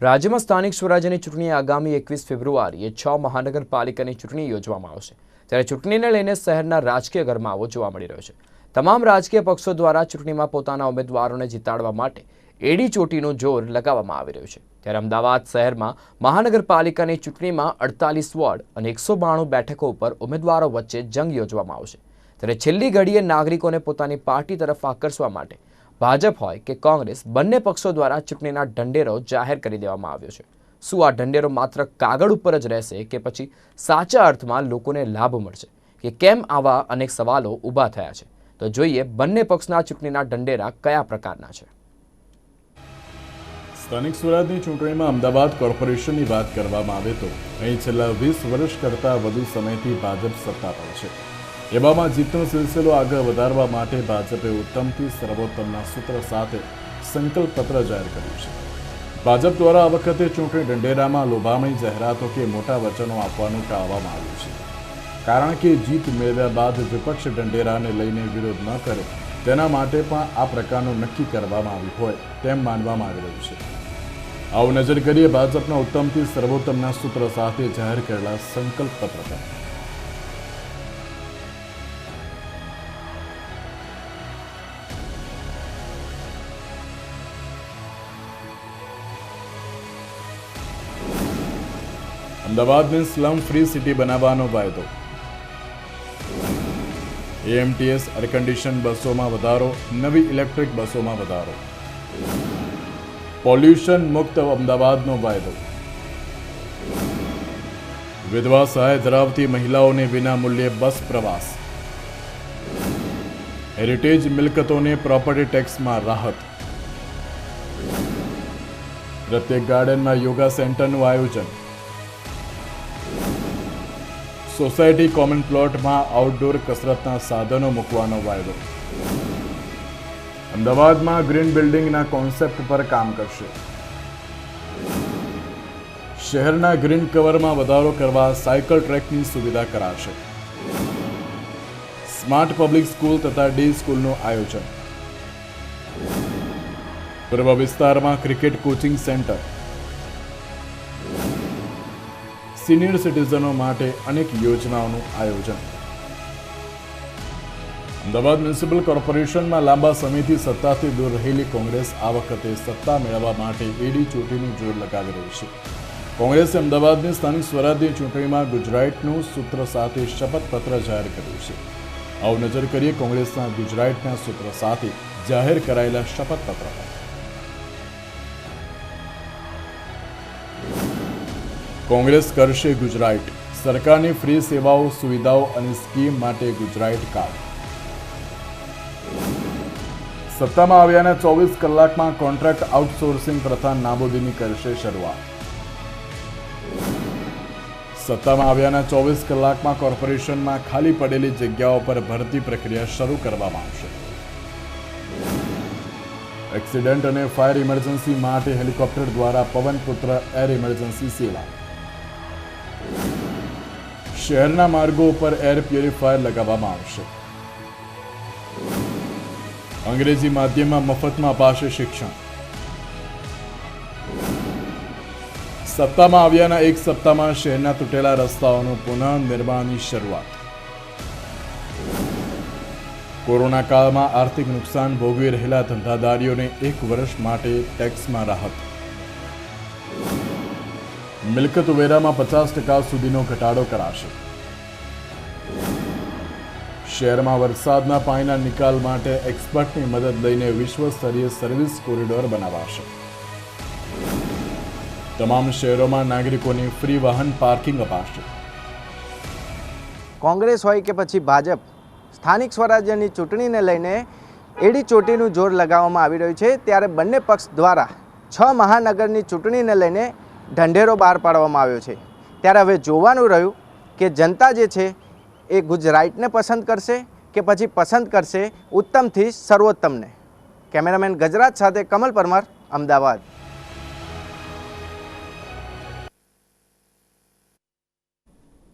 રાજ્યમાં સ્થાનિક સ્વરાજ્યની ચૂંટણી આગામી એકવીસ ફેબ્રુઆરીએ છ મહાનગરપાલિકાની ચૂંટણી યોજવામાં આવશે. ત્યારે ચૂંટણીને લઈને શહેરના રાજકીય ગરમાવો જોવા મળી રહ્યો છે. તમામ રાજકીય પક્ષો દ્વારા ચૂંટણીમાં પોતાના ઉમેદવારોને જીતાડવા માટે એડી ચોટીનું જોર લગાવવામાં આવી રહ્યું છે. ત્યારે અમદાવાદ શહેરમાં મહાનગરપાલિકાની ચૂંટણીમાં અડતાલીસ વોર્ડ અને એકસો બાણું બેઠકો ઉપર ઉમેદવારો વચ્ચે જંગ યોજવામાં આવશે. ત્યારે છેલ્લી ઘડીએ નાગરિકોને પોતાની પાર્ટી તરફ આકર્ષવા માટે ભાજપ હોય કે કોંગ્રેસ, બંને પક્ષો દ્વારા ચૂંટણીના ઢંઢેરો જાહેર કરી દેવામાં આવ્યો છે. શું આ ઢંઢેરો માત્ર કાગળ ઉપર જ રહેશે કે પછી સાચા અર્થમાં લોકોને લાભ મળશે? કે કેમ આવા અનેક સવાલો ઊભા થયા છે? તો જોઈએ બંને પક્ષના ચૂંટણીના ઢંઢેરા કયા પ્રકારના છે. સ્થાનિક સ્વરાજની ચૂંટણીમાં અમદાવાદ કોર્પોરેશનની વાત કરવામાં આવે તો અહીં છેલ્લા વીસ વર્ષ કરતાં વધુ સમયથી ભાજપ સત્તા પર છે. એવામાં જીતનો સિલસિલો આગળ વધારવા માટે ભાજપે ઉત્તમથી સર્વોત્તમના સૂત્ર સાથે સંકલ્પ પત્ર જાહેર કર્યું છે. ભાજપ દ્વારા આ વખતે ચૂંટણી ઢંઢેરામાં લોભામણી જાહેરાતો કે મોટા વચનો આપવાનું ટાળવામાં આવ્યું છે. કારણ કે જીત મેળવ્યા બાદ વિપક્ષ ઢંઢેરાને લઈને વિરોધ ન કરે, તેના માટે પણ આ પ્રકારનું નક્કી કરવામાં આવ્યું હોય તેમ માનવામાં આવી રહ્યું છે. આવું નજર કરીએ ભાજપના ઉત્તમથી સર્વોત્તમના સૂત્ર સાથે જાહેર કરેલા સંકલ્પ પત્ર અમદાવાદને સ્લમ ફ્રી સિટી બનાવવાનો વાયદો. એએમટીએસ એરકન્ડિશન બસોમાં વધારો, નવી ઇલેક્ટ્રિક બસોમાં વધારો. પોલ્યુશન મુક્ત અમદાવાદનો વાયદો. વિધવા સહાય ધરાવતી મહિલાઓને વિના મૂલ્યે બસ પ્રવાસ. હેરિટેજ મિલકતોને પ્રોપર્ટી ટેક્સમાં રાહત. પ્રત્યેક ગાર્ડનમાં યોગા સેન્ટરનું આયોજન. સોસાયટી કોમન પ્લોટમાં આઉટડોર કસરતના સાધનો મૂકવાનો વાયદો. અમદાવાદમાં ગ્રીન બિલ્ડિંગના કોન્સેપ્ટ પર કામ કરશે. શહેરના ગ્રીન કવરમાં વધારો કરવા સાયકલ ટ્રેકની સુવિધા કરાશે. સ્માર્ટ પબ્લિક સ્કૂલ તથા ડે સ્કૂલનું આયોજન. પૂર્વ વિસ્તારમાં ક્રિકેટ કોચિંગ સેન્ટર સિનિયર સિટીઝનો માટે અનેક યોજનાઓનું આયોજન. અમદાવાદ મ્યુનિસિપલ કોર્પોરેશનમાં લાંબા સમયથી સત્તાથી દૂર રહેલી કોંગ્રેસ આ વખતે સત્તા મેળવવા માટે એડી ચોટીનું જોર લગાવી રહી છે. કોંગ્રેસે અમદાવાદની સ્થાનિક સ્વરાજની ચૂંટણીમાં ગુજરાતનું સૂત્ર સાથે શપથપત્ર જાહેર કર્યું છે. આવું નજર કરીએ કોંગ્રેસના ગુજરાતના સૂત્ર સાથે જાહેર કરાયેલા શપથપત્ર કોંગ્રેસ કરશે ગુજરાત. સરકારની ફ્રી સેવાઓ, સુવિધાઓ અને સ્કીમ માટે ગુજરાત કાર્ડ સત્તામાં આવ્યાના ચોવીસ કલાકમાં કોન્ટ્રાક્ટ આઉટસોર્સિંગ પ્રથા નાબૂદીની કરશે શરૂઆત. સત્તામાં આવ્યાના ચોવીસ કલાકમાં કોર્પોરેશનમાં ખાલી પડેલી જગ્યાઓ પર ભરતી પ્રક્રિયા શરૂ કરવામાં આવશે. એક્સિડન્ટ અને ફાયર ઇમરજન્સી માટે હેલિકોપ્ટર દ્વારા પવનપુત્ર એર ઇમરજન્સી સેવા. શહેરના માર્ગો ઉપર એર પ્યુરિફાયર લગાવવામાં આવશે. અંગ્રેજી માધ્યમમાં મફતમાં અપાશે શિક્ષણ. સત્તામાં આવ્યાના એક સપ્તાહમાં શહેરના તૂટેલા રસ્તાઓનું પુનઃનિર્માણની શરૂઆત. કોરોના કાળમાં આર્થિક નુકસાન ભોગવી રહેલા ધંધાદારીઓને એક વર્ષ માટે ટેક્સમાં રાહત. મિલકત વેરામાં પચાસ ટકા સુધીનો ઘટાડો કરાશે. શહેરમાં વરસાદના પાણીના નિકાલ માટે એક્સપર્ટની મદદ લઈને વિશ્વ સ્તરીય સર્વિસ કોરિડોર બનાવાશે. તમામ શહેરોમાં નાગરિકોને ફ્રી વાહન પાર્કિંગ અપાશે. કોંગ્રેસ હોય કે પછી ભાજપ, સ્થાનિક સ્વરાજ્યની ચૂંટણીને લઈને એડી ચોટીનું જોર લગાવવામાં આવી રહ્યું છે. ત્યારે બંને પક્ષ દ્વારા છ મહાનગરની ચૂંટણીને લઈને ઢંઢેરો બહાર પાડવામાં આવ્યો છે. ત્યારે હવે જોવાનું રહ્યું કે જનતા જે છે એ ગુજરાતને પસંદ કરશે કે પછી પસંદ કરશે ઉત્તમથી સર્વોત્તમને. કેમેરામેન ગજરાત સાથે કમલ પરમાર, અમદાવાદ.